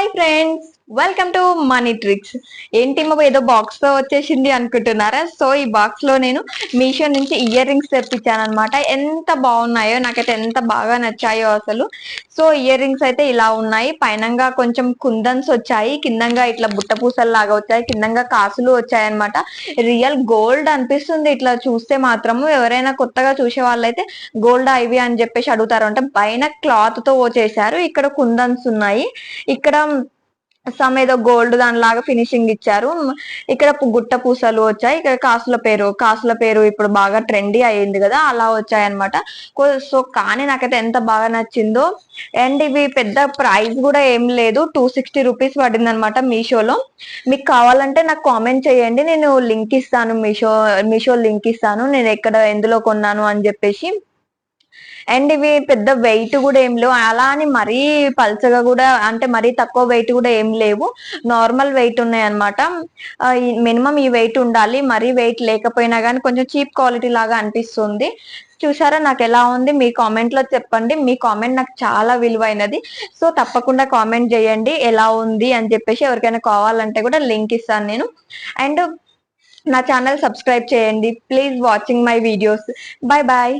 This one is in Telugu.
Bye friends. Welcome to Money Tricks ఏంటి మా ఏదో బాక్స్తో వచ్చేసింది అనుకుంటున్నారా? సో ఈ బాక్స్లో నేను మీషో నుంచి ఇయర్ రింగ్స్ తెప్పించాను అనమాట ఎంత బాగున్నాయో నాకైతే ఎంత బాగా నచ్చాయో అసలు. సో ఇయర్ రింగ్స్ అయితే ఇలా ఉన్నాయి. పైనంగా కొంచెం కుందన్స్ వచ్చాయి. కిందంగా ఇట్లా బుట్ట పూసలు లాగా వచ్చాయి. కిందంగా కాసులు వచ్చాయి అనమాట రియల్ గోల్డ్ అనిపిస్తుంది. ఇట్లా చూస్తే మాత్రము. ఎవరైనా కొత్తగా చూసే వాళ్ళైతే గోల్డ్ ఐవి అని చెప్పేసి అడుగుతారు అంటే పైన క్లాత్తో చేశారు. ఇక్కడ కుందన్స్ ఉన్నాయి. ఇక్కడ సమ్ ఏదో గోల్డ్ దానిలాగా ఫినిషింగ్ ఇచ్చారు. ఇక్కడ గుట్ట పూసలు వచ్చాయి. ఇక్కడ కాసుల పేరు కాసుల పేరు ఇప్పుడు బాగా ట్రెండీ అయ్యింది కదా అలా వచ్చాయి అనమాట సో కానీ నాకైతే ఎంత బాగా నచ్చిందో అండ్ ఇవి పెద్ద ప్రైస్ కూడా ఏం లేదు. టూ సిక్స్టీ రూపీస్ పడింది అనమాట మీషోలో. మీకు కావాలంటే నాకు కామెంట్ చేయండి. నేను లింక్ ఇస్తాను మీషో మీషో లింక్ ఇస్తాను. నేను ఎక్కడ ఎందులో కొన్నాను అని చెప్పేసి. అండ్ ఇవి పెద్ద వెయిట్ కూడా ఏం లేవు. అలా అని మరీ పల్చగా కూడా అంటే మరీ తక్కువ వెయిట్ కూడా ఏం లేవు. నార్మల్ వెయిట్ ఉన్నాయి అనమాట మినిమం ఈ వెయిట్ ఉండాలి. మరీ వెయిట్ లేకపోయినా కానీ కొంచెం చీప్ క్వాలిటీ లాగా అనిపిస్తుంది. చూసారా నాకు ఎలా ఉంది? మీ కామెంట్లో చెప్పండి. మీ కామెంట్ నాకు చాలా విలువైనది. సో తప్పకుండా కామెంట్ చేయండి. ఎలా ఉంది? అని చెప్పేసి ఎవరికైనా కావాలంటే కూడా లింక్ ఇస్తాను నేను. అండ్ నా ఛానల్ సబ్స్క్రైబ్ చేయండి. Please watching my videos bye bye